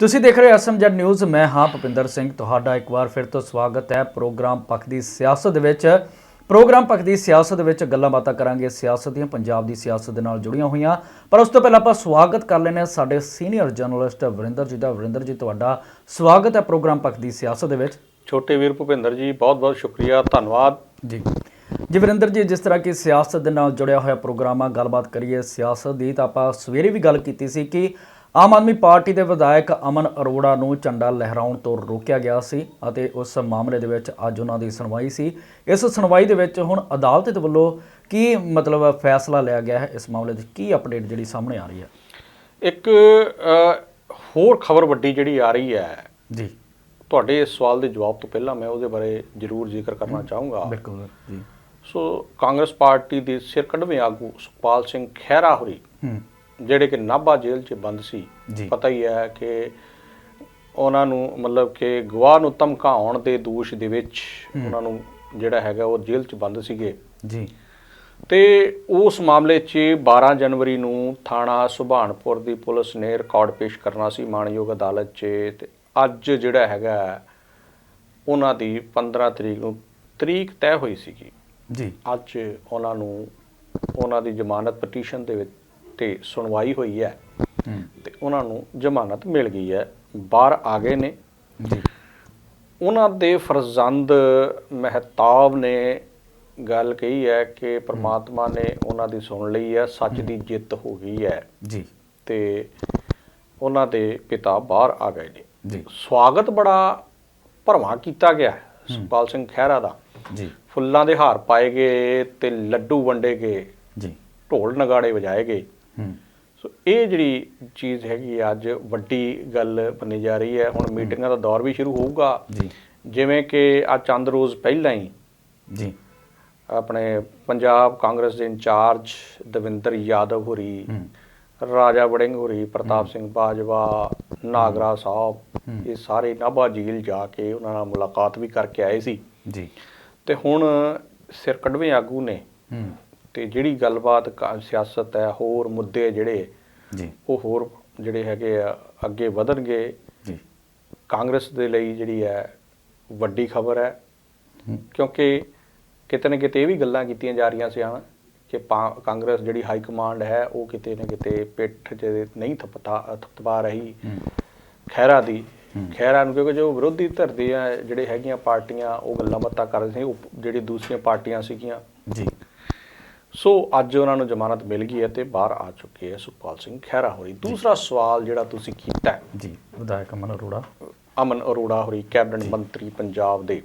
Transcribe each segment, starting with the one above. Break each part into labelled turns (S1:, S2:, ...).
S1: ਤੁਸੀਂ ਦੇਖ ਰਹੇ ਹੋ ਐਸਐਮਜੈਡ ਨਿਊਜ਼ ਮੈਂ ਹਾਂ ਭੁਪਿੰਦਰ ਸਿੰਘ। ਤੁਹਾਡਾ ਇੱਕ ਵਾਰ ਫਿਰ ਤੋਂ ਸਵਾਗਤ ਹੈ ਪ੍ਰੋਗਰਾਮ ਪੱਖ ਦੀ ਸਿਆਸਤ ਦੇ ਵਿੱਚ। ਪ੍ਰੋਗਰਾਮ ਪੱਖ ਦੀ ਸਿਆਸਤ ਦੇ ਵਿੱਚ ਗੱਲਾਂ ਬਾਤਾਂ ਕਰਾਂਗੇ ਸਿਆਸਤ ਦੀਆਂ ਪੰਜਾਬ ਦੀ ਸਿਆਸਤ ਦੇ ਨਾਲ ਜੁੜੀਆਂ ਹੋਈਆਂ। ਪਰ ਉਸ ਤੋਂ ਪਹਿਲਾਂ ਆਪਾਂ ਸਵਾਗਤ ਕਰ ਹਾਂ ਸਾਡੇ ਸੀਨੀਅਰ ਜਰਨਲਿਸਟ ਵਰਿੰਦਰ ਜੀ ਦਾ। ਵਰਿੰਦਰ ਜੀ ਤੁਹਾਡਾ ਸਵਾਗਤ ਹੈ ਪ੍ਰੋਗਰਾਮ ਪੱਖ ਦੀ ਸਿਆਸਤ ਦੇ ਵਿੱਚ।
S2: ਛੋਟੇ ਵੀਰ ਭੁਪਿੰਦਰ ਜੀ ਬਹੁਤ ਬਹੁਤ ਸ਼ੁਕਰੀਆ ਧੰਨਵਾਦ।
S1: ਜੀ। ਜੀ ਵਰਿੰਦਰ ਜੀ ਜਿਸ ਤਰ੍ਹਾਂ ਕਿ ਸਿਆਸਤ ਦੇ ਨਾਲ ਜੁੜਿਆ ਹੋਇਆ ਪ੍ਰੋਗਰਾਮ ਆ ਗੱਲਬਾਤ ਕਰੀਏ ਸਿਆਸਤ ਦੀ ਤਾਂ ਆਪਾਂ ਸਵੇਰੇ ਵੀ ਗੱਲ ਕੀਤੀ ਸੀ ਕਿ ਆਮ ਆਦਮੀ ਪਾਰਟੀ ਦੇ ਵਿਧਾਇਕ ਅਮਨ ਅਰੋੜਾ ਨੂੰ ਝੰਡਾ ਲਹਿਰਾਉਣ ਤੋਂ ਰੋਕਿਆ ਗਿਆ ਸੀ ਅਤੇ ਉਸ ਮਾਮਲੇ ਦੇ ਵਿੱਚ ਅੱਜ ਉਹਨਾਂ ਦੀ ਸੁਣਵਾਈ ਸੀ। ਇਸ ਸੁਣਵਾਈ ਦੇ ਵਿੱਚ ਹੁਣ ਅਦਾਲਤ ਦੇ ਵੱਲੋਂ ਕੀ ਮਤਲਬ ਫੈਸਲਾ ਲਿਆ ਗਿਆ ਹੈ? ਇਸ ਮਾਮਲੇ ਦੀ ਕੀ ਅਪਡੇਟ ਜਿਹੜੀ ਸਾਹਮਣੇ ਆ ਰਹੀ ਹੈ?
S2: ਇੱਕ ਹੋਰ ਖਬਰ ਵੱਡੀ ਜਿਹੜੀ ਆ ਰਹੀ ਹੈ।
S1: ਜੀ।
S2: ਤੁਹਾਡੇ ਇਸ ਸਵਾਲ ਦੇ ਜਵਾਬ ਤੋਂ ਪਹਿਲਾਂ ਮੈਂ ਉਹਦੇ ਬਾਰੇ ਜ਼ਰੂਰ ਜ਼ਿਕਰ ਕਰਨਾ ਚਾਹੂੰਗਾ।
S1: ਬਿਲਕੁਲ ਜੀ।
S2: ਸੋ ਕਾਂਗਰਸ ਪਾਰਟੀ ਦੇ ਸਿਰ ਕੱਢਵੇਂ ਆਗੂ ਸੁਖਪਾਲ ਸਿੰਘ ਖਹਿਰਾ ਹੋਰੀ
S1: ਹੂੰ।
S2: ਜਿਹੜੇ ਕਿ ਨਾਭਾ ਜੇਲ੍ਹ 'ਚ ਬੰਦ ਸੀ। ਪਤਾ ਹੀ ਹੈ ਕਿ ਉਹਨਾਂ ਨੂੰ ਮਤਲਬ ਕਿ ਗਵਾਹ ਨੂੰ ਧਮਕਾਉਣ ਦੇ ਦੋਸ਼ ਦੇ ਵਿੱਚ ਉਹਨਾਂ ਨੂੰ ਜਿਹੜਾ ਹੈਗਾ ਉਹ ਜੇਲ੍ਹ 'ਚ ਬੰਦ ਸੀਗੇ।
S1: ਜੀ।
S2: ਤੇ ਉਸ ਮਾਮਲੇ 'ਚ 12 ਜਨਵਰੀ ਨੂੰ ਥਾਣਾ ਸੁਭਾਨਪੁਰ ਦੀ ਪੁਲਿਸ ਨੇ ਰਿਕਾਰਡ ਪੇਸ਼ ਕਰਨਾ ਸੀ ਮਾਣਯੋਗ ਅਦਾਲਤ 'ਚ। ਤੇ ਅੱਜ ਜਿਹੜਾ ਹੈਗਾ ਉਹਨਾਂ ਦੀ 15 ਤਰੀਕ ਨੂੰ ਤਰੀਕ ਤੈਅ ਹੋਈ ਸੀਗੀ।
S1: ਜੀ।
S2: ਅੱਜ ਉਹਨਾਂ ਨੂੰ ਉਹਨਾਂ ਦੀ ਜ਼ਮਾਨਤ ਪਟੀਸ਼ਨ ਦੇ ਵਿੱਚ ਤੇ ਸੁਣਵਾਈ ਹੋਈ ਹੈ। ਤੇ ਉਹਨਾਂ ਨੂੰ ਜ਼ਮਾਨਤ ਮਿਲ ਗਈ ਹੈ। ਬਾਹਰ ਆ ਗਏ ਨੇ।
S1: ਜੀ।
S2: ਉਹਨਾਂ ਦੇ ਫਰਜ਼ੰਦ ਮਹਿਤਾਬ ਨੇ ਗੱਲ ਕਹੀ ਹੈ ਕਿ ਪ੍ਰਮਾਤਮਾ ਨੇ ਉਹਨਾਂ ਦੀ ਸੁਣ ਲਈ ਹੈ। ਸੱਚ ਦੀ ਜਿੱਤ ਹੋ ਗਈ ਹੈ।
S1: ਜੀ।
S2: ਤੇ ਉਹਨਾਂ ਦੇ ਪਿਤਾ ਬਾਹਰ ਆ ਗਏ ਨੇ।
S1: ਜੀ।
S2: ਸਵਾਗਤ ਬੜਾ ਭਰਵਾਂ ਕੀਤਾ ਗਿਆ ਹੈ। ਸੁਖਪਾਲ ਸਿੰਘ ਖਹਿਰਾ ਦਾ।
S1: ਜੀ।
S2: ਫੁੱਲਾਂ ਦੇ ਹਾਰ ਪਾਏ ਗਏ ਤੇ ਲੱਡੂ ਵੰਡੇ ਗਏ।
S1: ਜੀ।
S2: ਢੋਲ ਨਗਾੜੇ ਵਜਾਏ ਗਏ। ਸੋ ਇਹ ਜਿਹੜੀ ਚੀਜ਼ ਹੈਗੀ ਅੱਜ ਵੱਡੀ ਗੱਲ ਬਣੀ ਜਾ ਰਹੀ ਹੈ। ਹੁਣ ਮੀਟਿੰਗਾਂ ਦਾ ਦੌਰ ਵੀ ਸ਼ੁਰੂ ਹੋਊਗਾ।
S1: ਜੀ।
S2: ਜਿਵੇਂ ਕਿ ਆ ਚੰਦ ਰੋਜ਼ ਪਹਿਲਾਂ ਹੀ
S1: ਜੀ।
S2: ਆਪਣੇ ਪੰਜਾਬ ਕਾਂਗਰਸ ਦੇ ਇੰਚਾਰਜ ਦਵਿੰਦਰ ਯਾਦਵ ਹੋਰੀ ਰਾਜਾ ਵੜਿੰਗ ਹੋਰੀ ਪ੍ਰਤਾਪ ਸਿੰਘ ਬਾਜਵਾ ਨਾਗਰਾ ਸਾਹਿਬ ਇਹ ਸਾਰੇ ਨਾਭਾ ਝੀਲ ਜਾ ਕੇ ਉਹਨਾਂ ਨਾਲ ਮੁਲਾਕਾਤ ਵੀ ਕਰਕੇ ਆਏ ਸੀ।
S1: ਜੀ।
S2: ਤੇ ਹੁਣ ਸਿਰ ਕੱਢਵੇਂ ਆਗੂ ਨੇ। ਤੇ ਜਿਹੜੀ ਗੱਲਬਾਤ ਕਾ- ਸਿਆਸਤ ਹੈ ਹੋਰ ਮੁੱਦੇ ਜਿਹੜੇ
S1: ਜੀ।
S2: ਉਹ ਹੋਰ ਜਿਹੜੇ ਹੈਗੇ ਆ ਅੱਗੇ ਵਧਣਗੇ।
S1: ਜੀ।
S2: ਕਾਂਗਰਸ ਦੇ ਲਈ ਜਿਹੜੀ ਹੈ ਵੱਡੀ ਖਬਰ ਹੈ। ਕਿਉਂਕਿ ਕਿਤੇ ਨਾ ਕਿਤੇ ਇਹ ਵੀ ਗੱਲਾਂ ਕੀਤੀਆਂ ਜਾ ਰਹੀਆਂ ਸੀ ਹਨ ਕਿ ਪਾ- ਕਾਂਗਰਸ ਜਿਹੜੀ ਹਾਈ ਕਮਾਂਡ ਹੈ ਉਹ ਕਿਤੇ ਨਾ ਕਿਤੇ ਪਿੱਠ 'ਚ ਨਹੀਂ ਥਪਤਾ ਥਪਥਪਾ ਰਹੀ
S1: ਹੂੰ।
S2: ਖਹਿਰਾ ਦੀ।
S1: ਹੂੰ।
S2: ਖਹਿਰਾ ਨੂੰ ਕਿਉਂਕਿ ਜੋ ਵਿਰੋਧੀ ਧਿਰ ਆ ਜਿਹੜੇ ਹੈਗੀਆਂ ਪਾਰਟੀਆਂ ਉਹ ਗੱਲਾਂ ਬਾਤਾਂ ਕਰ ਰਹੀਆਂ ਸੀ ਜਿਹੜੀ ਦੂਸਰੀਆਂ ਪਾਰਟੀਆਂ ਸੀਗੀਆਂ।
S1: ਜੀ।
S2: ਸੋ ਅੱਜ ਉਹਨਾਂ ਨੂੰ ਜ਼ਮਾਨਤ ਮਿਲ ਗਈ ਹੈ ਤੇ ਬਾਹਰ ਆ ਚੁੱਕੇ ਹੈ ਸੁਖਪਾਲ ਸਿੰਘ ਖਹਿਰਾ ਹੋਰੀ। ਦੂਸਰਾ ਸਵਾਲ ਜਿਹੜਾ ਤੁਸੀਂ ਕੀਤਾ
S1: ਜੀ ਵਿਧਾਇਕ ਅਮਨ ਅਰੋੜਾ।
S2: ਅਮਨ ਅਰੋੜਾ ਹੋਰੀ ਕੈਬਨਿਟ ਮੰਤਰੀ ਪੰਜਾਬ ਦੇ।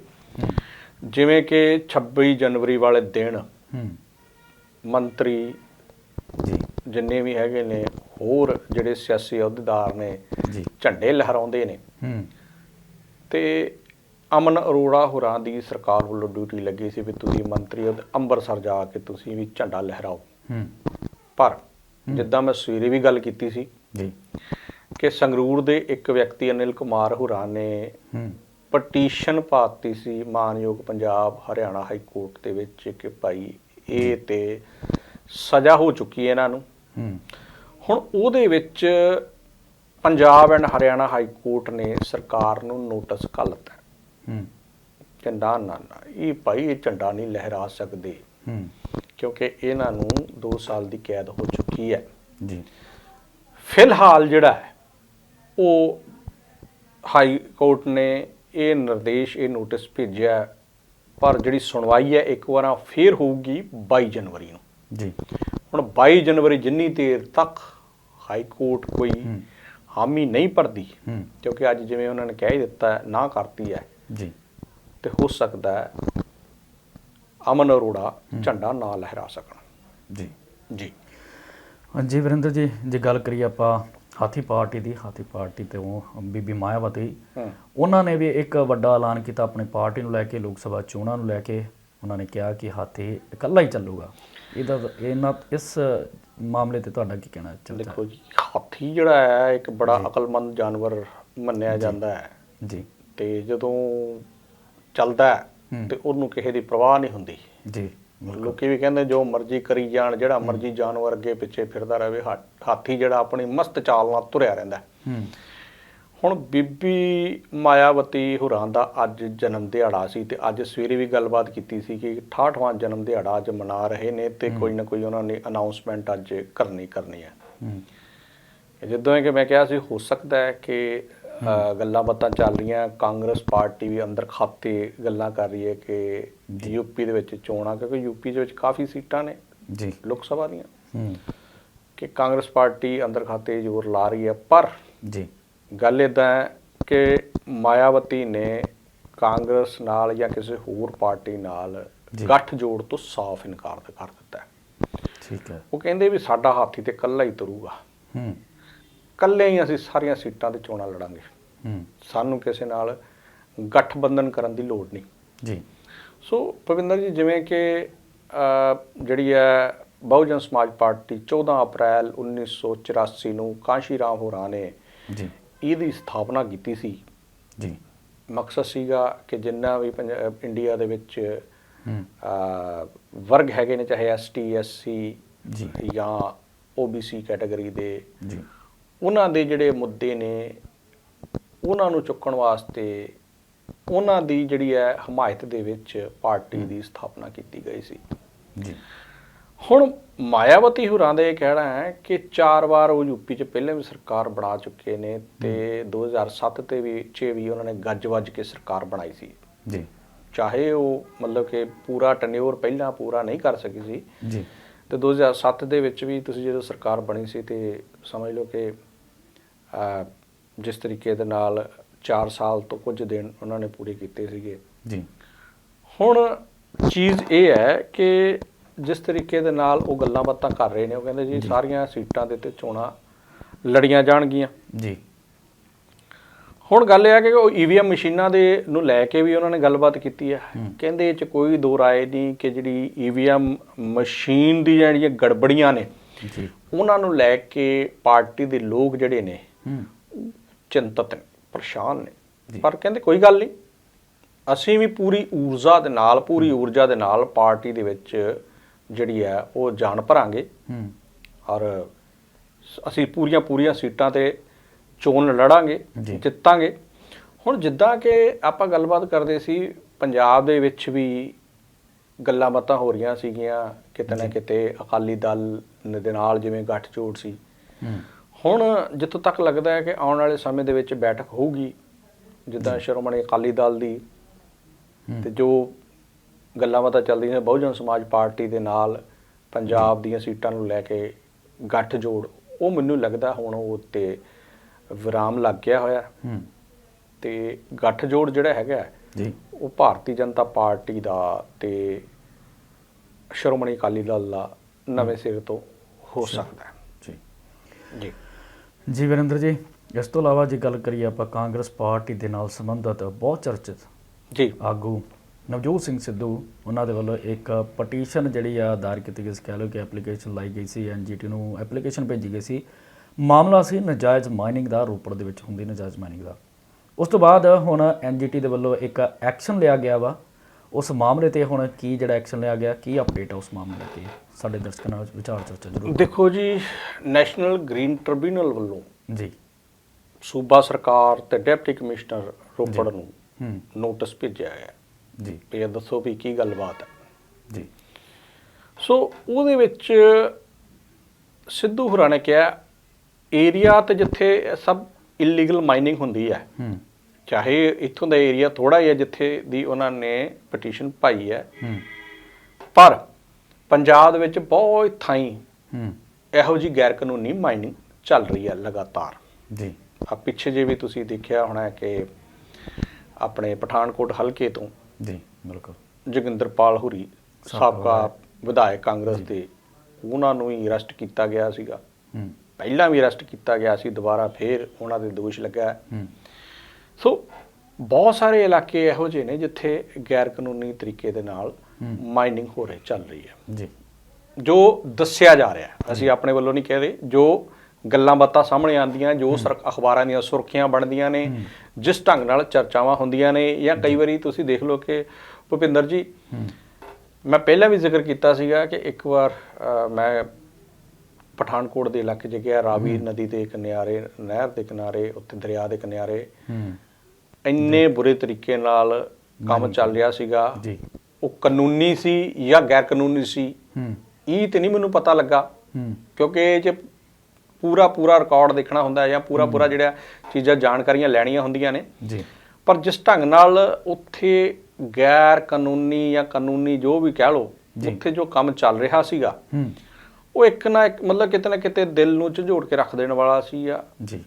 S2: ਜਿਵੇਂ ਕਿ 26 ਜਨਵਰੀ ਵਾਲੇ ਦਿਨ ਮੰਤਰੀ
S1: ਜੀ।
S2: ਜਿੰਨੇ ਵੀ ਹੈਗੇ ਨੇ ਹੋਰ ਜਿਹੜੇ ਸਿਆਸੀ ਅਹੁਦੇਦਾਰ ਨੇ
S1: ਜੀ।
S2: ਝੰਡੇ ਲਹਿਰਾਉਂਦੇ ਨੇ। ਤੇ ਅਮਨ ਅਰੋੜਾ ਹੋਰਾਂ ਦੀ ਸਰਕਾਰ ਵੱਲੋਂ ਡਿਊਟੀ ਲੱਗੀ ਸੀ ਵੀ ਤੁਸੀਂ ਮੰਤਰੀ ਅੰਮ੍ਰਿਤਸਰ ਜਾ ਕੇ ਤੁਸੀਂ ਵੀ ਝੰਡਾ ਲਹਿਰਾਓ।
S1: ਹੂੰ।
S2: ਪਰ ਜਿੱਦਾਂ ਮੈਂ ਸਵੇਰੇ ਵੀ ਗੱਲ ਕੀਤੀ ਸੀ
S1: ਜੀ।
S2: ਕਿ ਸੰਗਰੂਰ ਦੇ ਇੱਕ ਵਿਅਕਤੀ ਅਨਿਲ ਕੁਮਾਰ ਹੋਰਾਂ ਨੇ
S1: ਹੂੰ।
S2: ਪਟੀਸ਼ਨ ਪਾਤੀ ਸੀ ਮਾਨਯੋਗ ਪੰਜਾਬ ਹਰਿਆਣਾ ਹਾਈ ਕੋਰਟ ਦੇ ਵਿੱਚ ਕਿ ਭਾਈ ਇਹ ਤੇ ਸਜ਼ਾ ਹੋ ਚੁੱਕੀ ਹੈ ਇਹਨਾਂ ਨੂੰ। ਹੁਣ ਉਹਦੇ ਵਿੱਚ Punjab and Haryana high court ਨੇ ਸਰਕਾਰ ਨੂੰ ਨੋਟਿਸ ਘੱਲਤਾ ਕਿ ਨਾ ਇਹ ਭਾਈ ਇਹ ਝੰਡਾ ਨਹੀਂ ਲਹਿਰਾ ਸਕਦੇ। ਕਿਉਂਕਿ ਇਹਨਾਂ ਨੂੰ 2 ਸਾਲ ਦੀ ਕੈਦ ਹੋ ਚੁੱਕੀ ਹੈ।
S1: ਜੀ।
S2: ਫਿਲਹਾਲ ਜਿਹੜਾ ਹੈ ਉਹ ਹਾਈ ਕੋਰਟ ਨੇ ਇਹ ਨਿਰਦੇਸ਼ ਇਹ ਨੋਟਿਸ ਭੇਜਿਆ ਪਰ ਜਿਹੜੀ ਸੁਣਵਾਈ ਹੈ ਇੱਕ ਵਾਰ ਫੇਰ ਹੋਊਗੀ 22 ਜਨਵਰੀ ਨੂੰ।
S1: ਜੀ।
S2: ਹੁਣ 22 ਜਨਵਰੀ ਜਿੰਨੀ ਦੇਰ ਤੱਕ ਹਾਈ ਕੋਰਟ ਕੋਈ ਹਾਮੀ ਨਹੀਂ ਭਰਦੀ ਕਿਉਂਕਿ ਅੱਜ ਜਿਵੇਂ ਉਹਨਾਂ ਨੇ ਕਹਿ ਹੀ ਦਿੱਤਾ ਨਾ ਕਰਤੀ ਹੈ।
S1: ਜੀ।
S2: ਤੇ ਹੋ ਸਕਦਾ ਹੈ ਅਮਨ ਅਰੋੜਾ ਝੰਡਾ ਨਾ ਲਹਿਰਾ ਸਕਣ।
S1: ਜੀ।
S2: ਜੀ।
S1: ਜੀ ਵਰਿੰਦਰ ਜੀ ਜੇ ਗੱਲ ਕਰੀਏ ਆਪਾਂ ਹਾਥੀ ਪਾਰਟੀ ਦੀ ਹਾਥੀ ਪਾਰਟੀ ਤੇ ਉਹ ਬੀਬੀ ਮਾਇਆਵਤੀ ਉਹਨਾਂ ਨੇ ਵੀ ਇੱਕ ਵੱਡਾ ਐਲਾਨ ਕੀਤਾ ਆਪਣੀ ਪਾਰਟੀ ਨੂੰ ਲੈ ਕੇ ਲੋਕ ਸਭਾ ਚੋਣਾਂ ਨੂੰ ਲੈ ਕੇ। ਉਹਨਾਂ ਨੇ ਕਿਹਾ ਕਿ ਹਾਥੀ ਇਕੱਲਾ ਹੀ ਚੱਲੂਗਾ। ਇਹਦਾ ਇਹਨਾਂ ਇਸ ਮਾਮਲੇ ਤੇ ਤੁਹਾਡਾ ਕੀ ਕਹਿਣਾ ਚੱਲਦਾ
S2: ਦੇਖੋ ਜੀ ਹਾਥੀ ਜਿਹੜਾ ਹੈ ਇੱਕ ਬੜਾ ਅਕਲਮੰਦ ਜਾਨਵਰ ਮੰਨਿਆ ਜਾਂਦਾ ਹੈ।
S1: ਜੀ।
S2: ਤੇ ਜਦੋਂ ਚੱਲਦਾ। ਤੇ ਉਹਨੂੰ ਕਿਸੇ ਦੀ ਪਰਵਾਹ ਨਹੀਂ ਹੁੰਦੀ।
S1: ਜੀ
S2: ਲੋਕੀ ਵੀ ਕਹਿੰਦੇ ਜੋ ਮਰਜ਼ੀ ਕਰੀ ਜਾਣ ਜਿਹੜਾ ਮਰਜ਼ੀ ਜਾਨਵਰ ਅੱਗੇ ਪਿੱਛੇ ਫਿਰਦਾ ਰਹੇ ਹਾਥੀ ਜਿਹੜਾ ਆਪਣੀ ਮਸਤ ਚਾਲ ਨਾਲ ਤੁਰਿਆ ਰਹਿੰਦਾ ਹੁਣ ਬੀਬੀ ਮਾਇਆਵਤੀ ਹੋਰਾਂ ਦਾ ਅੱਜ ਜਨਮ ਦਿਹਾੜਾ ਸੀ ਤੇ ਅੱਜ ਸਵੇਰੇ ਵੀ ਗੱਲਬਾਤ ਕੀਤੀ ਸੀ ਕਿ 68ਵਾਂ ਜਨਮ ਦਿਹਾੜਾ ਅੱਜ ਮਨਾ ਰਹੇ ਨੇ ਤੇ ਕੋਈ ਨਾ ਕੋਈ ਉਹਨਾਂ ਨੇ ਅਨਾਉਂਸਮੈਂਟ ਅੱਜ ਕਰਨੀ ਕਰਨੀ ਹੈ। ਜਿੱਦਾਂ ਕਿ ਮੈਂ ਕਿਹਾ ਸੀ ਹੋ ਸਕਦਾ ਹੈ ਕਿ ਗੱਲਾਂ ਬਾਤਾਂ ਚੱਲ ਰਹੀਆਂ ਕਾਂਗਰਸ ਪਾਰਟੀ ਵੀ ਅੰਦਰ ਖਾਤੇ ਗੱਲਾਂ ਕਰ ਰਹੀ ਹੈ ਕਿ ਯੂਪੀ ਦੇ ਵਿੱਚ ਚੋਣਾਂ ਕਿਉਂਕਿ ਯੂਪੀ ਦੇ ਵਿੱਚ ਕਾਫੀ ਸੀਟਾਂ ਨੇ
S1: ਜੀ।
S2: ਲੋਕ ਸਭਾ ਦੀਆਂ।
S1: ਹੂੰ।
S2: ਕਿ ਕਾਂਗਰਸ ਪਾਰਟੀ ਅੰਦਰ ਖਾਤੇ ਜ਼ੋਰ ਲਾ ਰਹੀ ਹੈ ਪਰ
S1: ਜੀ।
S2: ਗੱਲ ਇਦਾਂ ਹੈ ਕਿ ਮਾਇਆਵਤੀ ਨੇ ਕਾਂਗਰਸ ਨਾਲ ਜਾਂ ਕਿਸੇ ਹੋਰ ਪਾਰਟੀ ਨਾਲ। ਗੱਠ ਜੋੜ ਤੋਂ ਸਾਫ਼ ਇਨਕਾਰ ਕਰ ਦਿੱਤਾ
S1: ਠੀਕ ਹੈ।
S2: ਉਹ ਕਹਿੰਦੇ ਵੀ ਸਾਡਾ ਹਾਥੀ ਤੇ ਕੱਲਾ ਹੀ ਤੁਰੂਗਾ।
S1: ਹੂੰ।
S2: ਕੱਲੇ ਹੀ ਅਸੀਂ ਸਾਰੀਆਂ ਸੀਟਾਂ ਤੇ ਚੋਣਾਂ ਲੜਾਂਗੇ।
S1: ਹੂੰ।
S2: ਸਾਨੂੰ ਕਿਸੇ ਨਾਲ ਗੱਠਬੰਧਨ ਕਰਨ ਦੀ ਲੋੜ ਨਹੀਂ।
S1: ਜੀ।
S2: ਸੋ ਭਵਿੰਦਰ ਜੀ ਜਿਵੇਂ ਕਿ ਜਿਹੜੀ ਹੈ ਬਹੁਜਨ ਸਮਾਜ ਪਾਰਟੀ 14 ਅਪ੍ਰੈਲ 1984 ਨੂੰ ਕਾਂਸ਼ੀ ਰਾਮ ਹੋਰਾਂ ਨੇ
S1: ਜੀ।
S2: ਇਹਦੀ ਸਥਾਪਨਾ ਕੀਤੀ ਸੀ।
S1: ਜੀ।
S2: ਮਕਸਦ ਸੀਗਾ ਕਿ ਜਿੰਨਾ ਵੀ ਇੰਡੀਆ ਦੇ ਵਿੱਚ ਵਰਗ ਹੈਗੇ ਨੇ ਚਾਹੇ ਐਸਟੀ ਐਸਸੀ
S1: ਜੀ।
S2: ਜਾਂ ਓਬੀਸੀ ਕੈਟਾਗਰੀ ਦੇ
S1: ਜੀ।
S2: ਉਹਨਾਂ ਦੇ ਜਿਹੜੇ ਮੁੱਦੇ ਨੇ ਉਹਨਾਂ ਨੂੰ ਚੁੱਕਣ ਵਾਸਤੇ ਉਹਨਾਂ ਦੀ ਜਿਹੜੀ ਹੈ ਹਮਾਇਤ ਦੇ ਵਿੱਚ ਪਾਰਟੀ ਦੀ ਸਥਾਪਨਾ ਕੀਤੀ ਗਈ ਸੀ।
S1: ਜੀ।
S2: ਹੁਣ ਮਾਇਆਵਤੀ ਹੁਰਾਂ ਦਾ ਇਹ ਕਹਿਣਾ ਹੈ ਕਿ ਚਾਰ ਵਾਰ ਉਹ ਯੂਪੀ 'ਚ ਪਹਿਲਾਂ ਵੀ ਸਰਕਾਰ ਬਣਾ ਚੁੱਕੇ ਨੇ ਤੇ 2007 ਤੇ ਵੀ 'ਚ ਵੀ ਉਹਨਾਂ ਨੇ ਗੱਜ ਵੱਜ ਕੇ ਸਰਕਾਰ ਬਣਾਈ ਸੀ।
S1: ਜੀ।
S2: ਚਾਹੇ ਉਹ ਮਤਲਬ ਕਿ ਪੂਰਾ ਟੈਨਿਓਰ ਪਹਿਲਾਂ ਪੂਰਾ ਨਹੀਂ ਕਰ ਸਕੀ ਸੀ।
S1: ਜੀ।
S2: ਤੇ 2007 ਦੇ ਵਿੱਚ ਵੀ ਤੁਸੀਂ ਜਦੋਂ ਸਰਕਾਰ ਬਣੀ ਸੀ ਤੇ ਸਮਝ ਲਓ ਕਿ ਜਿਸ ਤਰੀਕੇ ਦੇ ਨਾਲ 4 ਸਾਲ ਤੋਂ ਕੁਝ ਦਿਨ ਉਹਨਾਂ ਨੇ ਪੂਰੇ ਕੀਤੇ ਸੀਗੇ।
S1: ਜੀ।
S2: ਹੁਣ ਚੀਜ਼ ਇਹ ਹੈ ਕਿ ਜਿਸ ਤਰੀਕੇ ਦੇ ਨਾਲ ਉਹ ਗੱਲਾਂ ਬਾਤਾਂ ਕਰ ਰਹੇ ਨੇ ਉਹ ਕਹਿੰਦੇ ਜੀ ਸਾਰੀਆਂ ਸੀਟਾਂ ਦੇ ਤੇ ਚੋਣਾਂ ਲੜੀਆਂ ਜਾਣਗੀਆਂ।
S1: ਜੀ।
S2: ਹੁਣ ਗੱਲ ਇਹ ਹੈ ਕਿ ਉਹ ਈਵੀਐਮ ਮਸ਼ੀਨਾਂ ਦੇ ਨੂੰ ਲੈ ਕੇ ਵੀ ਉਹਨਾਂ ਨੇ ਗੱਲਬਾਤ ਕੀਤੀ ਹੈ। ਕਹਿੰਦੇ ਇਹ ਚ ਕੋਈ ਦੋ ਰਾਏ ਨਹੀਂ ਕਿ ਜਿਹੜੀ ਈਵੀਐਮ ਮਸ਼ੀਨ ਦੀ ਜਿਹੜੀਆਂ ਗੜਬੜੀਆਂ ਨੇ
S1: ਜੀ।
S2: ਉਹਨਾਂ ਨੂੰ ਲੈ ਕੇ ਪਾਰਟੀ ਦੇ ਲੋਕ ਜਿਹੜੇ ਨੇ ਚਿੰਤਤ ਨੇ ਪਰੇਸ਼ਾਨ। ਨੇ। ਪਰ ਕਹਿੰਦੇ ਕੋਈ ਗੱਲ ਨਹੀਂ। ਅਸੀਂ ਵੀ ਪੂਰੀ ਊਰਜਾ ਦੇ ਨਾਲ ਪੂਰੀ ਊਰਜਾ ਦੇ ਨਾਲ ਪਾਰਟੀ ਦੇ ਵਿੱਚ ਜਿਹੜੀ ਹੈ ਉਹ ਜਾਣ ਭਰਾਂਗੇ।
S1: ਹੂੰ।
S2: ਔਰ ਅਸੀਂ ਪੂਰੀਆਂ ਪੂਰੀਆਂ ਸੀਟਾਂ ਤੇ ਚੋਣ ਲੜਾਂਗੇ। ਜਿੱਤਾਂਗੇ। ਹੁਣ ਜਿੱਦਾਂ ਕਿ ਆਪਾਂ ਗੱਲਬਾਤ ਕਰਦੇ ਸੀ ਪੰਜਾਬ ਦੇ ਵਿੱਚ ਵੀ ਗੱਲਾਂ ਬਾਤਾਂ ਹੋ ਰਹੀਆਂ ਸੀਗੀਆਂ ਕਿਤੇ ਨਾ ਕਿਤੇ ਅਕਾਲੀ ਦਲ ਦੇ ਨਾਲ ਜਿਵੇਂ ਗੱਠਜੋੜ ਸੀ।
S1: ਹੂੰ।
S2: ਹੁਣ ਜਿੱਥੋਂ ਤੱਕ ਲੱਗਦਾ ਹੈ ਕਿ ਆਉਣ ਵਾਲੇ ਸਮੇਂ ਦੇ ਵਿੱਚ ਬੈਠਕ ਹੋਊਗੀ ਜਿੱਦਾਂ ਸ਼੍ਰੋਮਣੀ ਅਕਾਲੀ ਦਲ ਦੀ। ਤੇ ਜੋ ਗੱਲਾਂ ਬਾਤਾਂ ਚੱਲਦੀਆਂ ਨੇ ਬਹੁਜਨ ਸਮਾਜ ਪਾਰਟੀ ਦੇ ਨਾਲ ਪੰਜਾਬ ਦੀਆਂ ਸੀਟਾਂ ਨੂੰ ਲੈ ਕੇ ਗੱਠ ਜੋੜ ਉਹ ਮੈਨੂੰ ਲੱਗਦਾ ਹੁਣ ਉਹ ਤੇ ਵਿਰਾਮ ਲੱਗ ਗਿਆ ਹੋਇਆ। ਤੇ ਗੱਠ ਜੋੜ ਜਿਹੜਾ ਹੈਗਾ
S1: ਜੀ।
S2: ਉਹ ਭਾਰਤੀ ਜਨਤਾ ਪਾਰਟੀ ਦਾ ਤੇ ਸ਼੍ਰੋਮਣੀ ਅਕਾਲੀ ਦਲ ਦਾ ਨਵੇਂ ਸਿਰ ਤੋਂ ਹੋ ਸਕਦਾ ਹੈ।
S1: ਜੀ।
S2: ਜੀ।
S1: ਜੀ ਵੀਰਿੰਦਰ ਜੀ ਇਸ ਤੋਂ ਇਲਾਵਾ ਜੇ ਗੱਲ ਕਰੀਏ ਆਪਾਂ ਕਾਂਗਰਸ ਪਾਰਟੀ ਦੇ ਨਾਲ ਸੰਬੰਧਿਤ ਬਹੁਤ ਚਰਚਿਤ
S2: ਜੀ।
S1: ਆਗੂ ਨਵਜੋਤ ਸਿੰਘ ਸਿੱਧੂ ਉਹਨਾਂ ਦੇ ਵੱਲੋਂ ਇੱਕ ਪਟੀਸ਼ਨ ਜਿਹੜੀ ਆ ਦਾਇਰ ਕੀਤੀ ਗਈ ਸੀ ਕਹਿ ਲਓ ਕਿ ਐਪਲੀਕੇਸ਼ਨ ਲਾਈ ਗਈ ਸੀ ਐਨਜੀਟੀ ਨੂੰ ਐਪਲੀਕੇਸ਼ਨ ਭੇਜੀ ਗਈ ਸੀ। ਮਾਮਲਾ ਸੀ ਨਜਾਇਜ਼ ਮਾਈਨਿੰਗ ਦਾ ਰੋਪੜ ਦੇ ਵਿੱਚ ਹੁੰਦੀ ਨਜਾਇਜ਼ ਮਾਈਨਿੰਗ ਦਾ। ਉਸ ਤੋਂ ਬਾਅਦ ਹੁਣ ਐਨਜੀਟੀ ਦੇ ਵੱਲੋਂ ਇੱਕ ਐਕਸ਼ਨ ਲਿਆ ਗਿਆ ਵਾ। ਉਸ ਮਾਮਲੇ ਤੇ ਹੁਣ ਕੀ ਜਿਹੜਾ ਐਕਸ਼ਨ ਲਿਆ ਗਿਆ ਕੀ ਅਪਡੇਟ ਆ ਉਸ ਮਾਮਲੇ ਤੇ? ਸਾਡੇ ਦਰਸ਼ਕਾਂ ਨਾਲ ਵਿਚਾਰ ਚਰਚਾ ਜ਼ਰੂਰ
S2: ਦੇਖੋ ਜੀ ਨੈਸ਼ਨਲ ਗ੍ਰੀਨ ਟ੍ਰਿਬਿਊਨਲ ਵੱਲੋਂ
S1: ਜੀ।
S2: ਸੂਬਾ ਸਰਕਾਰ ਤੇ ਡਿਪਟੀ ਕਮਿਸ਼ਨਰ ਰੋਪੜ ਨੂੰ
S1: ਹੂੰ।
S2: ਨੋਟਿਸ ਭੇਜਿਆ ਹੈ।
S1: ਜੀ।
S2: ਇਹ ਦੱਸੋ ਵੀ ਕੀ ਗੱਲਬਾਤ ਹੈ।
S1: ਜੀ।
S2: ਸੋ ਉਹਦੇ ਵਿੱਚ ਸਿੱਧੂ ਹੁਰਾਂ ਨੇ ਕਿਹਾ ਏਰੀਆ ਤੇ ਜਿੱਥੇ ਸਭ ਇਲੀਗਲ ਮਾਈਨਿੰਗ ਹੁੰਦੀ ਹੈ
S1: ਹੂੰ।
S2: ਚਾਹੇ ਇੱਥੋਂ ਦਾ ਏਰੀਆ ਥੋੜਾ ਹੀ ਹੈ ਜਿੱਥੇ ਦੀ ਉਹਨਾਂ ਨੇ ਪਟੀਸ਼ਨ ਪਾਈ ਹੈ ਪਰ ਪੰਜਾਬ ਦੇ ਵਿੱਚ ਬਹੁਤ ਥਾਈਂ ਇਹੋ ਜੀ ਗੈਰ ਕਾਨੂੰਨੀ ਮਾਈਨਿੰਗ ਚੱਲ ਰਹੀ ਹੈ ਲਗਾਤਾਰ।
S1: ਜੀ।
S2: ਆ ਪਿੱਛੇ ਜੇ ਵੀ ਤੁਸੀਂ ਦੇਖਿਆ ਹੋਣਾ ਕਿ ਆਪਣੇ ਪਠਾਨਕੋਟ ਹਲਕੇ ਤੋਂ
S1: ਜੀ ਬਿਲਕੁਲ।
S2: ਜੋਗਿੰਦਰਪਾਲ ਹੁਰੀ
S1: ਸਾਬਕਾ
S2: ਵਿਧਾਇਕ। ਕਾਂਗਰਸ ਦੇ ਉਹਨਾਂ ਨੂੰ ਹੀ ਅਰੈਸਟ ਕੀਤਾ ਗਿਆ ਸੀਗਾ।
S1: ਹੂੰ।
S2: ਪਹਿਲਾਂ ਵੀ ਅਰੈਸਟ ਕੀਤਾ ਗਿਆ ਸੀ ਦੁਬਾਰਾ ਫੇਰ ਉਹਨਾਂ ਦੇ ਦੋਸ਼ ਲੱਗਾ ਸੋ ਬਹੁਤ ਸਾਰੇ ਇਲਾਕੇ ਇਹੋ ਜਿਹੇ ਨੇ ਜਿੱਥੇ ਗੈਰ ਕਾਨੂੰਨੀ ਤਰੀਕੇ ਦੇ ਨਾਲ। ਮਾਈਨਿੰਗ ਹੋ ਰਹੀ ਚੱਲ ਰਹੀ ਹੈ।
S1: ਜੀ।
S2: ਜੋ ਦੱਸਿਆ ਜਾ ਰਿਹਾ ਅਸੀਂ ਆਪਣੇ ਵੱਲੋਂ ਨਹੀਂ ਕਹਿ ਰਹੇ ਜੋ ਗੱਲਾਂ ਬਾਤਾਂ ਸਾਹਮਣੇ ਆਉਂਦੀਆਂ ਜੋ ਅਖਬਾਰਾਂ ਦੀਆਂ ਸੁਰਖੀਆਂ ਬਣਦੀਆਂ ਨੇ ਜਿਸ ਢੰਗ ਨਾਲ ਚਰਚਾਵਾਂ ਹੁੰਦੀਆਂ ਨੇ ਜਾਂ ਕਈ ਵਾਰੀ ਤੁਸੀਂ ਦੇਖ ਲਓ ਕਿ ਭੁਪਿੰਦਰ ਜੀ ਮੈਂ ਪਹਿਲਾਂ ਵੀ ਜ਼ਿਕਰ ਕੀਤਾ ਸੀਗਾ ਕਿ ਇੱਕ ਵਾਰ ਮੈਂ ਪਠਾਨਕੋਟ ਦੇ ਇਲਾਕੇ 'ਚ ਗਿਆ ਰਾਵੀ ਨਦੀ ਦੇ ਕਿਨਾਰੇ ਨਹਿਰ ਦੇ ਕਿਨਾਰੇ ਉੱਥੇ ਦਰਿਆ ਦੇ ਕਿਨਾਰੇ ਇੰਨੇ ਬੁਰੇ ਤਰੀਕੇ ਨਾਲ ਕੰਮ ਚੱਲ ਰਿਹਾ ਸੀਗਾ।
S1: ਜੀ।
S2: ਉਹ ਕਾਨੂੰਨੀ ਸੀ ਜਾਂ ਗੈਰ ਕਾਨੂੰਨੀ ਸੀ?
S1: ਹੂੰ।
S2: ਇਹ ਤੇ ਨਹੀਂ ਮੈਨੂੰ ਪਤਾ ਲੱਗਾ।
S1: ਹੂੰ।
S2: ਕਿਉਂਕਿ 'ਚ ਪੂਰਾ ਪੂਰਾ ਰਿਕਾਰਡ ਦੇਖਣਾ ਹੁੰਦਾ ਹੈ ਜਾਂ ਪੂਰਾ ਪੂਰਾ ਜਿਹੜਾ ਚੀਜ਼ਾਂ ਜਾਣਕਾਰੀਆਂ ਲੈਣੀਆਂ ਹੁੰਦੀਆਂ ਨੇ।
S1: ਜੀ।
S2: ਪਰ ਜਿਸ ਢੰਗ ਨਾਲ ਉੱਥੇ ਗੈਰ ਕਾਨੂੰਨੀ ਜਾਂ ਕਾਨੂੰਨੀ ਜੋ ਵੀ ਕਹਿ ਲਓ
S1: ਜੀ।
S2: ਉੱਥੇ ਜੋ ਕੰਮ ਚੱਲ ਰਿਹਾ ਸੀਗਾ
S1: ਹੂੰ।
S2: ਉਹ ਇੱਕ ਨਾ ਇੱਕ ਮਤਲਬ ਕਿਤੇ ਨਾ ਕਿਤੇ ਦਿਲ ਨੂੰ ਝੰਜੋੜ ਕੇ ਰੱਖ ਦੇਣ ਵਾਲਾ ਸੀ ਆ
S1: ਜੀ।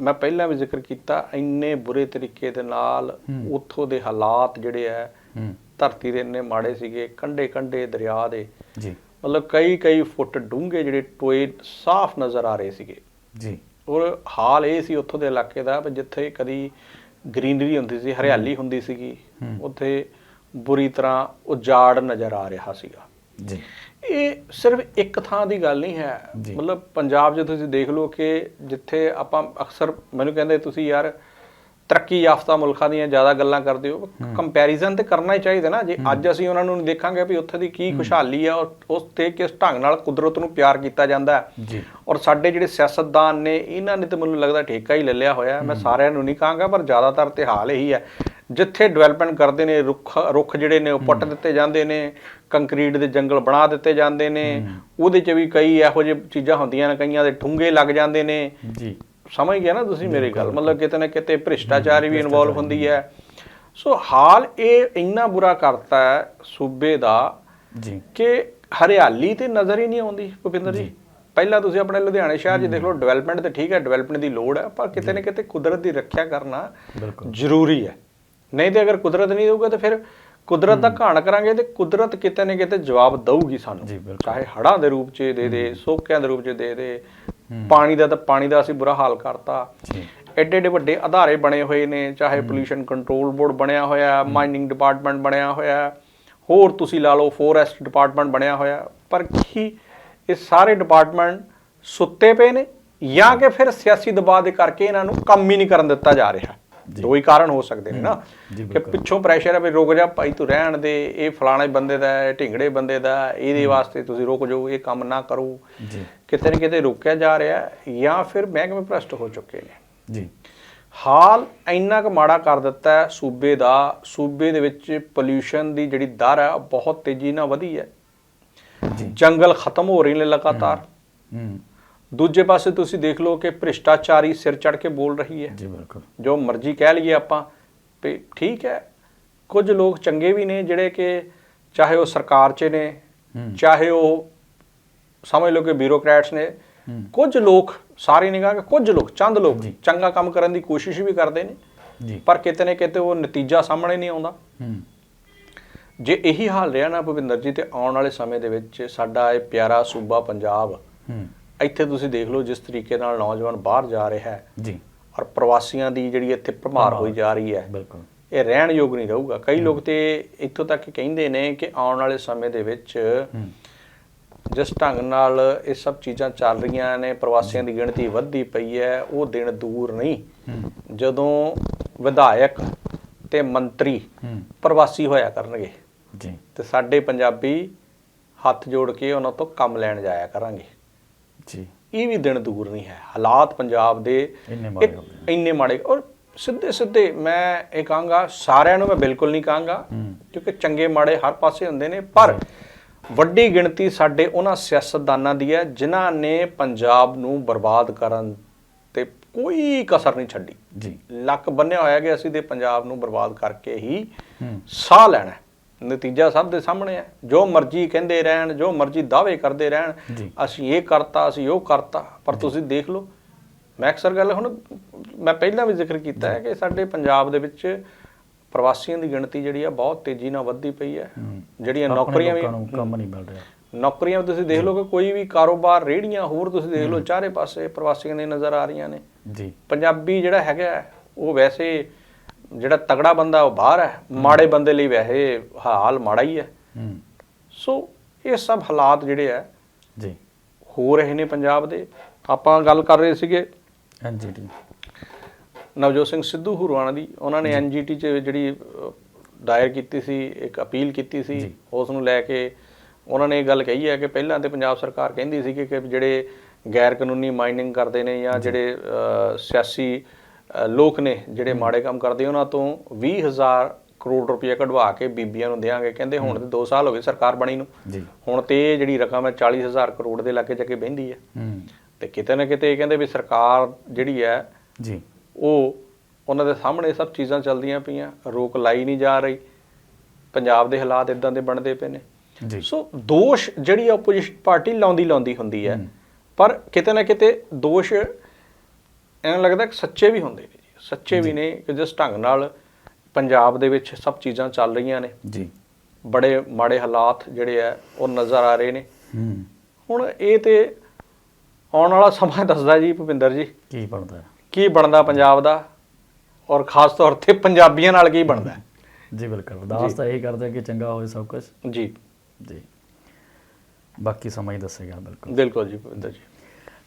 S2: ਮੈਂ ਪਹਿਲਾਂ ਵੀ ਜ਼ਿਕਰ ਕੀਤਾ ਇੰਨੇ ਬੁਰੇ ਤਰੀਕੇ ਦੇ ਨਾਲ। ਉੱਥੋਂ ਦੇ ਹਾਲਾਤ ਜਿਹੜੇ ਆ ਧਰਤੀ ਦੇ ਇੰਨੇ ਮਾੜੇ ਸੀਗੇ ਕੰਢੇ ਕੰਢੇ ਦਰਿਆ ਦੇ।
S1: ਜੀ।
S2: ਮਤਲਬ ਕਈ ਕਈ ਫੁੱਟ ਡੂੰਘੇ ਜਿਹੜੇ ਟੋਏ ਸਾਫ਼ ਨਜ਼ਰ ਆ ਰਹੇ ਸੀਗੇ।
S1: ਜੀ।
S2: ਔਰ ਹਾਲ ਇਹ ਸੀ ਉੱਥੋਂ ਦੇ ਇਲਾਕੇ ਦਾ ਜਿੱਥੇ ਕਦੀ ਗ੍ਰੀਨਰੀ ਹੁੰਦੀ ਸੀ ਹਰਿਆਲੀ ਹੁੰਦੀ ਸੀਗੀ। ਉੱਥੇ ਬੁਰੀ ਤਰ੍ਹਾਂ ਉਜਾੜ ਨਜ਼ਰ ਆ ਰਿਹਾ ਸੀਗਾ।
S1: ਜੀ।
S2: ਇਹ ਸਿਰਫ ਇੱਕ ਥਾਂ ਦੀ ਗੱਲ ਨਹੀਂ ਹੈ। ਮਤਲਬ ਪੰਜਾਬ 'ਚ ਤੁਸੀਂ ਦੇਖ ਲਓ ਕਿ ਜਿੱਥੇ ਆਪਾਂ ਅਕਸਰ ਮੈਨੂੰ ਕਹਿੰਦੇ ਤੁਸੀਂ ਯਾਰ ਤਰੱਕੀ ਯਾਫਤਾ ਮੁਲਕਾਂ ਦੀਆਂ ਜ਼ਿਆਦਾ ਗੱਲਾਂ ਕਰਦੇ ਹੋ ਕੰਪੈਰੀਜ਼ਨ ਤੇ ਕਰਨਾ ਹੀ ਚਾਹੀਦਾ ਨਾ। ਜੇ ਅੱਜ ਅਸੀਂ ਉਹਨਾਂ ਨੂੰ ਦੇਖਾਂਗੇ ਵੀ ਉੱਥੇ ਦੀ ਕੀ ਖੁਸ਼ਹਾਲੀ ਆ ਔਰ ਉਸ ਤੇ ਕਿਸ ਢੰਗ ਨਾਲ ਕੁਦਰਤ ਨੂੰ ਪਿਆਰ ਕੀਤਾ ਜਾਂਦਾ ਹੈ।
S1: ਜੀ।
S2: ਔਰ ਸਾਡੇ ਜਿਹੜੇ ਸਿਆਸਤਦਾਨ ਨੇ ਇਹਨਾਂ ਨੇ ਤਾਂ ਮੈਨੂੰ ਲੱਗਦਾ ਠੇਕਾ ਹੀ ਲੈ ਲਿਆ ਹੋਇਆ ਮੈਂ ਸਾਰਿਆਂ ਨੂੰ ਨਹੀਂ ਕਹਾਂਗਾ ਪਰ ਜ਼ਿਆਦਾਤਰ ਤੇ ਹਾਲ ਇਹੀ ਹੈ ਜਿੱਥੇ ਡਿਵੈਲਪਮੈਂਟ ਕਰਦੇ ਨੇ ਰੁੱਖ ਰੁੱਖ ਜਿਹੜੇ ਨੇ ਉਹ ਪੁੱਟ ਦਿੱਤੇ ਜਾਂਦੇ ਨੇ ਕੰਕਰੀਟ ਦੇ ਜੰਗਲ ਬਣਾ ਦਿੱਤੇ ਜਾਂਦੇ ਨੇ ਉਹਦੇ 'ਚ ਵੀ ਕਈ ਇਹੋ ਜਿਹੇ ਚੀਜ਼ਾਂ ਹੁੰਦੀਆਂ ਨੇ ਕਈਆਂ ਦੇ ਠੁੰਗੇ ਲੱਗ ਜਾਂਦੇ ਨੇ।
S1: ਜੀ।
S2: ਸਮਝ ਗਿਆ ਨਾ ਤੁਸੀਂ ਮੇਰੀ ਗੱਲ? ਮਤਲਬ ਕਿਤੇ ਨਾ ਕਿਤੇ ਭ੍ਰਿਸ਼ਟਾਚਾਰ ਵੀ ਇਨਵੋਲਵ ਹੁੰਦੀ ਹੈ। ਸੋ ਹਾਲ ਇਹ ਇੰਨਾ ਬੁਰਾ ਕਰਤਾ ਹੈ ਸੂਬੇ ਦਾ
S1: ਜੀ।
S2: ਕਿ ਹਰਿਆਲੀ ਤੇ ਨਜ਼ਰ ਹੀ ਨਹੀਂ ਆਉਂਦੀ ਭੁਪਿੰਦਰ ਜੀ। ਪਹਿਲਾਂ ਤੁਸੀਂ ਆਪਣੇ ਲੁਧਿਆਣੇ ਸ਼ਹਿਰ 'ਚ ਦੇਖ ਲਓ ਡਿਵੈਲਪਮੈਂਟ ਤੇ ਠੀਕ ਹੈ ਡਿਵੈਲਪਮੈਂਟ ਦੀ ਲੋੜ ਹੈ ਪਰ ਕਿਤੇ ਨਾ ਕਿਤੇ ਕੁਦਰਤ ਦੀ ਰੱਖਿਆ ਕਰਨਾ ਜ਼ਰੂਰੀ ਹੈ। ਨਹੀਂ ਤੇ ਅਗਰ ਕੁਦਰਤ ਨਹੀਂ ਦੇਊਗਾ ਤਾਂ ਫਿਰ ਕੁਦਰਤ ਦਾ ਘਾਣ ਕਰਾਂਗੇ ਤੇ ਕੁਦਰਤ ਕਿਤੇ ਨਾ ਕਿਤੇ ਜਵਾਬ ਦਊਗੀ ਸਾਨੂੰ। ਚਾਹੇ ਹੜ੍ਹਾਂ ਦੇ ਰੂਪ 'ਚ ਦੇ ਦੇ ਸੋਕਿਆਂ ਦੇ ਰੂਪ 'ਚ ਦੇ ਦੇ ਪਾਣੀ ਦਾ ਤਾਂ ਪਾਣੀ ਦਾ ਅਸੀਂ ਬੁਰਾ ਹਾਲ ਕਰਤਾ।
S1: ਜੀ।
S2: ਐਡੇ ਐਡੇ ਵੱਡੇ ਅਧਾਰੇ ਬਣੇ ਹੋਏ ਨੇ ਚਾਹੇ ਪੋਲੂਸ਼ਨ ਕੰਟਰੋਲ ਬੋਰਡ ਬਣਿਆ ਹੋਇਆ ਮਾਈਨਿੰਗ ਡਿਪਾਰਟਮੈਂਟ ਬਣਿਆ ਹੋਇਆ ਹੋਰ ਤੁਸੀਂ ਲਾ ਲਓ ਫੋਰੈਸਟ ਡਿਪਾਰਟਮੈਂਟ ਬਣਿਆ ਹੋਇਆ ਪਰ ਕੀ ਇਹ ਸਾਰੇ ਡਿਪਾਰਟਮੈਂਟ ਸੁੱਤੇ ਪਏ ਨੇ ਜਾਂ ਕਿ ਫਿਰ ਸਿਆਸੀ ਦਬਾਅ ਦੇ ਕਰਕੇ ਇਹਨਾਂ ਨੂੰ ਕੰਮ ਹੀ ਨਹੀਂ ਕਰਨ ਦਿੱਤਾ ਜਾ ਰਿਹਾ? ਦੋ ਹੀ ਕਾਰਨ ਹੋ ਸਕਦੇ ਨੇ ਨਾ। ਕਿ ਪਿੱਛੋਂ ਪ੍ਰੈਸ਼ਰ ਹੈ ਵੀ ਰੁਕ ਜਾ ਭਾਈ ਤੂੰ ਰਹਿਣ ਦੇ ਇਹ ਫਲਾਣੇ ਬੰਦੇ ਦਾ ਹੈ ਢਿੰਗੜੇ ਬੰਦੇ ਦਾ ਇਹਦੇ ਵਾਸਤੇ ਤੁਸੀਂ ਰੁਕ ਜਾਓ ਇਹ ਕੰਮ ਨਾ ਕਰੋ।
S1: ਜੀ।
S2: ਕਿਤੇ ਨਾ ਕਿਤੇ ਰੋਕਿਆ ਜਾ ਰਿਹਾ ਜਾਂ ਫਿਰ ਮਹਿਕਮੇ ਭ੍ਰਸ਼ਟ ਹੋ ਚੁੱਕੇ ਨੇ।
S1: ਜੀ।
S2: ਹਾਲ ਇੰਨਾ ਕੁ ਮਾੜਾ ਕਰ ਦਿੱਤਾ ਹੈ ਸੂਬੇ ਦਾ ਸੂਬੇ ਦੇ ਵਿੱਚ ਪੋਲਿਊਸ਼ਨ ਦੀ ਜਿਹੜੀ ਦਰ ਹੈ ਬਹੁਤ ਤੇਜ਼ੀ ਨਾਲ ਵਧੀ ਹੈ।
S1: ਜੀ।
S2: ਜੰਗਲ ਖਤਮ ਹੋ ਰਹੇ ਨੇ ਲਗਾਤਾਰ।
S1: ਹੂੰ।
S2: ਦੂਜੇ ਪਾਸੇ ਤੁਸੀਂ ਦੇਖ ਲਓ ਕਿ ਭ੍ਰਿਸ਼ਟਾਚਾਰੀ ਸਿਰ ਚੜ ਕੇ ਬੋਲ ਰਹੀ ਹੈ।
S1: ਜੀ ਬਿਲਕੁਲ।
S2: ਜੋ ਮਰਜ਼ੀ ਕਹਿ ਲਈਏ ਆਪਾਂ ਵੀ ਠੀਕ ਹੈ ਕੁਝ ਲੋਕ ਚੰਗੇ ਵੀ ਨੇ ਜਿਹੜੇ ਕਿ ਚਾਹੇ ਉਹ ਸਰਕਾਰ 'ਚ ਨੇ ਚਾਹੇ ਉਹ ਸਮਝ ਲਓ ਕਿ ਬਿਊਰੋਕਰੈਟਸ ਨੇ ਕੁਝ ਲੋਕ ਸਾਰੇ ਨਹੀਂ ਕਹਾਂਗੇ ਕੁਝ ਲੋਕ ਚੰਦ ਲੋਕ। ਚੰਗਾ ਕੰਮ ਕਰਨ ਦੀ ਕੋਸ਼ਿਸ਼ ਵੀ ਕਰਦੇ ਨੇ
S1: ਜੀ।
S2: ਪਰ ਕਿਤੇ ਨਾ ਕਿਤੇ ਉਹ ਨਤੀਜਾ ਸਾਹਮਣੇ ਨਹੀਂ ਆਉਂਦਾ। ਜੇ ਇਹੀ ਹਾਲ ਰਿਹਾ ਨਾ ਭੁਪਿੰਦਰ ਜੀ ਤੇ ਆਉਣ ਵਾਲੇ ਸਮੇਂ ਦੇ ਵਿੱਚ ਸਾਡਾ ਇਹ ਪਿਆਰਾ ਸੂਬਾ ਪੰਜਾਬ ਇੱਥੇ ਤੁਸੀਂ ਦੇਖ ਲਓ ਜਿਸ ਤਰੀਕੇ ਨਾਲ ਨੌਜਵਾਨ ਬਾਹਰ ਜਾ ਰਿਹਾ ਹੈ।
S1: ਜੀ।
S2: ਔਰ ਪ੍ਰਵਾਸੀਆਂ ਦੀ ਜਿਹੜੀ ਇੱਥੇ ਭਰਮਾਰ ਹੋਈ ਜਾ ਰਹੀ ਹੈ।
S1: ਬਿਲਕੁਲ।
S2: ਇਹ ਰਹਿਣ ਯੋਗ ਨਹੀਂ ਰਹੂਗਾ। ਕਈ ਲੋਕ ਤੇ ਇੱਥੋਂ ਤੱਕ ਕਹਿੰਦੇ ਨੇ ਕਿ ਆਉਣ ਵਾਲੇ ਸਮੇਂ ਦੇ ਵਿੱਚ ਜਿਸ ਢੰਗ ਨਾਲ ਇਹ ਸਭ ਚੀਜ਼ਾਂ ਚੱਲ ਰਹੀਆਂ ਨੇ ਪ੍ਰਵਾਸੀਆਂ ਦੀ ਗਿਣਤੀ ਵੱਧਦੀ ਪਈ ਹੈ ਉਹ ਦਿਨ ਦੂਰ ਨਹੀਂ। ਜਦੋਂ ਵਿਧਾਇਕ ਤੇ ਮੰਤਰੀ ਪ੍ਰਵਾਸੀ ਹੋਇਆ ਕਰਨਗੇ
S1: ਜੀ।
S2: ਤੇ ਸਾਡੇ ਪੰਜਾਬੀ ਹੱਥ ਜੋੜ ਕੇ ਉਹਨਾਂ ਤੋਂ ਕੰਮ ਲੈਣ ਜਾਇਆ ਕਰਾਂਗੇ।
S1: ਜੀ।
S2: ਇਹ ਵੀ ਦਿਨ ਦੂਰ ਨਹੀਂ ਹੈ। ਹਾਲਾਤ ਪੰਜਾਬ ਦੇ
S1: ਇੰਨੇ ਮਾੜੇ
S2: ਇੱਕ
S1: ਹੋ ਗਏ।
S2: ਇੰਨੇ ਮਾੜੇ। ਔਰ ਸਿੱਧੇ ਸਿੱਧੇ ਮੈਂ ਇਹ ਕਹਾਂਗਾ ਸਾਰਿਆਂ ਨੂੰ ਮੈਂ ਬਿਲਕੁਲ ਨਹੀਂ ਕਹਾਂਗਾ ਕਿਉਂਕਿ ਚੰਗੇ ਮਾੜੇ ਹਰ ਪਾਸੇ ਹੁੰਦੇ ਨੇ। ਪਰ ਵੱਡੀ ਗਿਣਤੀ ਸਾਡੇ ਉਹਨਾਂ ਸਿਆਸਤਦਾਨਾਂ ਦੀ ਹੈ ਜਿਨ੍ਹਾਂ ਨੇ ਪੰਜਾਬ ਨੂੰ ਬਰਬਾਦ ਕਰਨ ਤੇ ਕੋਈ ਕਸਰ ਨਹੀਂ ਛੱਡੀ।
S1: ਜੀ।
S2: ਲੱਕ ਬੰਨਿਆ ਹੋਇਆ ਕਿ ਅਸੀਂ ਤੇ ਪੰਜਾਬ ਨੂੰ ਬਰਬਾਦ ਕਰਕੇ ਹੀ ਸਾਹ ਲੈਣਾ। ਨਤੀਜਾ ਸਭ ਦੇ ਸਾਹਮਣੇ ਹੈ। ਜੋ ਮਰਜ਼ੀ ਕਹਿੰਦੇ ਰਹਿਣ ਜੋ ਮਰਜ਼ੀ ਦਾਅਵੇ ਕਰਦੇ ਰਹਿਣ ਅਸੀਂ ਇਹ ਕਰਤਾ ਅਸੀਂ ਉਹ ਕਰਤਾ ਪਰ ਤੁਸੀਂ ਦੇਖ ਲਓ। ਮੈਂ ਅਕਸਰ ਗੱਲ ਹੁਣ ਮੈਂ ਪਹਿਲਾਂ ਵੀ ਜ਼ਿਕਰ ਕੀਤਾ ਹੈ ਕਿ ਸਾਡੇ ਪੰਜਾਬ ਦੇ ਵਿੱਚ ਪ੍ਰਵਾਸੀਆਂ ਦੀ ਗਿਣਤੀ ਜਿਹੜੀ ਆ ਬਹੁਤ ਤੇਜ਼ੀ ਨਾਲ ਵੱਧਦੀ ਪਈ ਹੈ। ਜਿਹੜੀਆਂ ਨੌਕਰੀਆਂ ਵੀ
S1: ਕੰਮ ਨਹੀਂ ਮਿਲ ਰਿਹਾ।
S2: ਨੌਕਰੀਆਂ ਵੀ ਤੁਸੀਂ ਦੇਖ ਲਓ ਕਿ ਕੋਈ ਵੀ ਕਾਰੋਬਾਰ ਰੇੜੀਆਂ ਹੋਰ ਤੁਸੀਂ ਦੇਖ ਲਓ ਚਾਰੇ ਪਾਸੇ ਪ੍ਰਵਾਸੀਆਂ ਦੀ ਨਜ਼ਰ ਆ ਰਹੀਆਂ ਨੇ।
S1: ਜੀ।
S2: ਪੰਜਾਬੀ ਜਿਹੜਾ ਹੈਗਾ ਉਹ ਵੈਸੇ ਜਿਹੜਾ ਤਗੜਾ ਬੰਦਾ ਉਹ ਬਾਹਰ ਹੈ ਮਾੜੇ ਬੰਦੇ ਲਈ ਵੈਸੇ ਹਾਲ ਮਾੜਾ ਹੀ ਹੈ।
S1: ਹੂੰ।
S2: ਸੋ ਇਹ ਸਭ ਹਾਲਾਤ ਜਿਹੜੇ ਆ
S1: ਜੀ।
S2: ਹੋ ਰਹੇ ਨੇ ਪੰਜਾਬ ਦੇ। ਆਪਾਂ ਗੱਲ ਕਰ ਰਹੇ ਸੀਗੇ
S1: ਐਨਜੀਟੀ
S2: ਨਵਜੋਤ ਸਿੰਘ ਸਿੱਧੂ ਹੁਰਵਾਣਾ ਦੀ। ਉਹਨਾਂ ਨੇ ਐਨਜੀਟੀ 'ਚ ਜਿਹੜੀ ਦਾਇਰ ਕੀਤੀ ਸੀ ਇੱਕ ਅਪੀਲ ਕੀਤੀ ਸੀ। ਉਸ ਨੂੰ ਲੈ ਕੇ ਉਹਨਾਂ ਨੇ ਇਹ ਗੱਲ ਕਹੀ ਹੈ ਕਿ ਪਹਿਲਾਂ ਤੇ ਪੰਜਾਬ ਸਰਕਾਰ ਕਹਿੰਦੀ ਸੀ ਕਿ ਜਿਹੜੇ ਗੈਰ ਕਾਨੂੰਨੀ ਮਾਈਨਿੰਗ ਕਰਦੇ ਨੇ ਜਾਂ ਜਿਹੜੇ ਸਿਆਸੀ ਲੋਕ ਨੇ ਜਿਹੜੇ ਮਾੜੇ ਕੰਮ ਕਰਦੇ ਉਹਨਾਂ ਤੋਂ 20000 ਕਰੋੜ ਰੁਪਏ ਕਢਵਾ ਕੇ ਬੀਬੀਆਂ ਨੂੰ ਦੇਾਂਗੇ ਕਹਿੰਦੇ ਹੁਣ ਤੇ 2 ਸਾਲ ਹੋ ਗਏ ਸਰਕਾਰ ਬਣੀ ਨੂੰ। ਹੁਣ ਤੇ ਇਹ ਜਿਹੜੀ ਰਕਮ ਹੈ 40000 ਕਰੋੜ ਦੇ ਲਾਗੇ ਜਾ ਕੇ ਬਹਿੰਦੀ ਹੈ।
S1: ਹੂੰ।
S2: ਤੇ ਕਿਤੇ ਨਾ ਕਿਤੇ ਇਹ ਕਹਿੰਦੇ ਵੀ ਸਰਕਾਰ ਜਿਹੜੀ ਹੈ
S1: ਜੀ।
S2: ਉਹ ਉਹਨਾਂ ਦੇ ਸਾਹਮਣੇ ਸਭ ਚੀਜ਼ਾਂ ਚੱਲਦੀਆਂ ਪਈਆਂ ਰੋਕ ਲਾਈ ਨਹੀਂ ਜਾ ਰਹੀ। ਪੰਜਾਬ ਦੇ ਹਾਲਾਤ ਇਦਾਂ ਦੇ ਬਣਦੇ ਪਏ ਨੇ।
S1: ਜੀ।
S2: ਸੋ ਦੋਸ਼ ਜਿਹੜੀ ਆਪੋਜੀਸ਼ਨ ਪਾਰਟੀ ਲਾਉਂਦੀ ਲਾਉਂਦੀ ਹੁੰਦੀ ਹੈ। ਪਰ ਕਿਤੇ ਨਾ ਕਿਤੇ ਦੋਸ਼ ਐਂ ਲੱਗਦਾ ਕਿ ਸੱਚੇ ਵੀ ਹੁੰਦੇ ਨੇ ਜੀ। ਸੱਚੇ ਵੀ ਨੇ ਕਿ ਜਿਸ ਢੰਗ ਨਾਲ ਪੰਜਾਬ ਦੇ ਵਿੱਚ ਸਭ ਚੀਜ਼ਾਂ ਚੱਲ ਰਹੀਆਂ ਨੇ।
S1: ਜੀ।
S2: ਬੜੇ ਮਾੜੇ ਹਾਲਾਤ ਜਿਹੜੇ ਆ ਉਹ ਨਜ਼ਰ ਆ ਰਹੇ ਨੇ।
S1: ਹੂੰ।
S2: ਹੁਣ ਇਹ ਤੇ ਆਉਣ ਵਾਲਾ ਸਮਾਂ ਦੱਸਦਾ ਜੀ ਭੁਪਿੰਦਰ ਜੀ।
S1: ਕੀ ਬਣਦਾ?
S2: ਕੀ ਬਣਦਾ ਪੰਜਾਬ ਦਾ? ਔਰ ਖਾਸ ਤੌਰ ਤੇ ਪੰਜਾਬੀਆਂ ਨਾਲ ਕੀ ਬਣਦਾ।
S1: ਜੀ ਬਿਲਕੁਲ। ਅਰਦਾਸ ਤਾਂ ਇਹੀ ਕਰਦੇ ਕਿ ਚੰਗਾ ਹੋਵੇ ਸਭ ਕੁਝ
S2: ਜੀ।
S1: ਜੀ। ਬਾਕੀ ਸਮਾਂ ਹੀ ਦੱਸੇਗਾ ਬਿਲਕੁਲ।
S2: ਬਿਲਕੁਲ ਜੀ ਭੁਪਿੰਦਰ ਜੀ।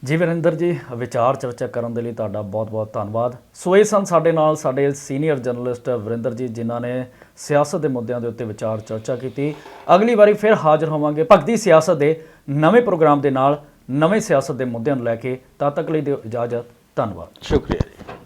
S1: ਜੀ ਵਰਿੰਦਰ ਜੀ, ਵਿਚਾਰ ਚਰਚਾ ਕਰਨ ਦੇ ਲਈ ਤੁਹਾਡਾ ਬਹੁਤ-ਬਹੁਤ ਧੰਨਵਾਦ। ਸੋ ਇਹ ਸਨ ਸਾਡੇ ਨਾਲ ਸਾਡੇ ਸੀਨੀਅਰ ਜਰਨਲਿਸਟ ਵਰਿੰਦਰ ਜੀ, ਜਿਨ੍ਹਾਂ ਨੇ ਸਿਆਸਤ ਦੇ ਮੁੱਦਿਆਂ ਦੇ ਉੱਤੇ ਵਿਚਾਰ ਚਰਚਾ ਕੀਤੀ। ਅਗਲੀ ਵਾਰੀ ਫਿਰ ਹਾਜ਼ਰ ਹੋਵਾਂਗੇ ਭਗਤੀ ਸਿਆਸਤ ਦੇ ਨਵੇਂ ਪ੍ਰੋਗਰਾਮ ਦੇ ਨਾਲ, ਨਵੇਂ ਸਿਆਸਤ ਦੇ ਮੁੱਦਿਆਂ ਨੂੰ ਲੈ ਕੇ। ਤਦ ਤੱਕ ਲਈ ਦਿਓ ਇਜਾਜ਼ਤ, ਧੰਨਵਾਦ।
S2: ਸ਼ੁਕਰੀਆ ਜੀ।